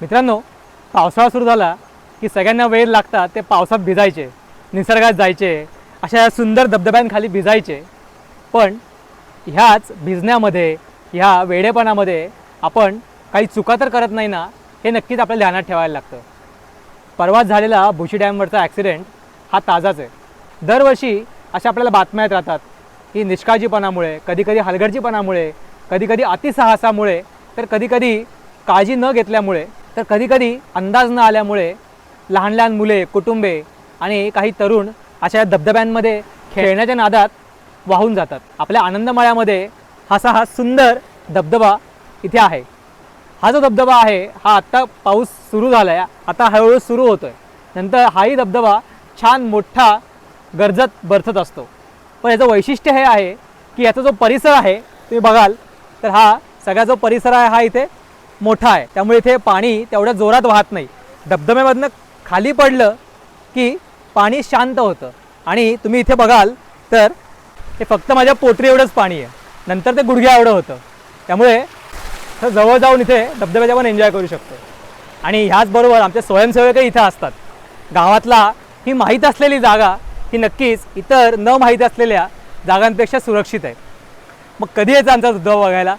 मित्रांनो पावसाळा सुरू झाला की सगळ्यांना वेळ लागतात ते पावसात भिजायचे निसर्गात जायचे अशा सुंदर धबधब्यांखाली भिजायचे. पण ह्याच भिजण्यामध्ये ह्या वेडेपणामध्ये आपण काही चुका तर करत नाही ना हे नक्कीच आपल्याला ध्यानात ठेवायला लागतं. परवाच झालेला भुशी डॅमवरचा ॲक्सिडेंट हा ताजाच आहे. दरवर्षी अशा आपल्याला बातम्या येत राहतात की निष्काळजीपणामुळे कधीकधी हलगर्जीपणामुळे कधीकधी अतिसाहसामुळे तर कधीकधी काळजी न घेतल्यामुळे तर कधीकधी अंदाज न आल्यामुळे लहान लहान मुले कुटुंबे आणि काही तरुण अशा धबधब्यांमध्ये खेळण्याच्या नादात वाहून जातात. आपल्या आनंदमळ्यामध्ये असा हा सुंदर धबधबा इथे आहे. हा जो धबधबा आहे हा आत्ता पाऊस सुरू झाला आहे आता हळूहळू सुरू होतो आहे नंतर हाही धबधबा छान मोठा गरजत बरसत असतो. पण याचं वैशिष्ट्य हे आहे की याचा जो परिसर आहे तुम्ही बघाल तर हा सगळा जो परिसर आहे हा इथे मोठा आहे. त्यामुळे इथे पाणी तेवढ्या जोरात वाहत नाही. धबधब्यामधनं खाली पडलं की पाणी शांत होतं. आणि तुम्ही इथे बघाल तर हे फक्त माझ्या पोटरी एवढंच पाणी आहे. नंतर ते गुडघ्या एवढं होतं. त्यामुळे तर जवळ जाऊन इथे धबधब्याचा पण एन्जॉय करू शकतो. आणि ह्याचबरोबर आमचे स्वयंसेवकही इथं असतात. गावातला ही माहीत असलेली जागा ही नक्कीच इतर न माहीत असलेल्या जागांपेक्षा सुरक्षित आहे. मग कधी यायचा आमचा धबधबा बघायला?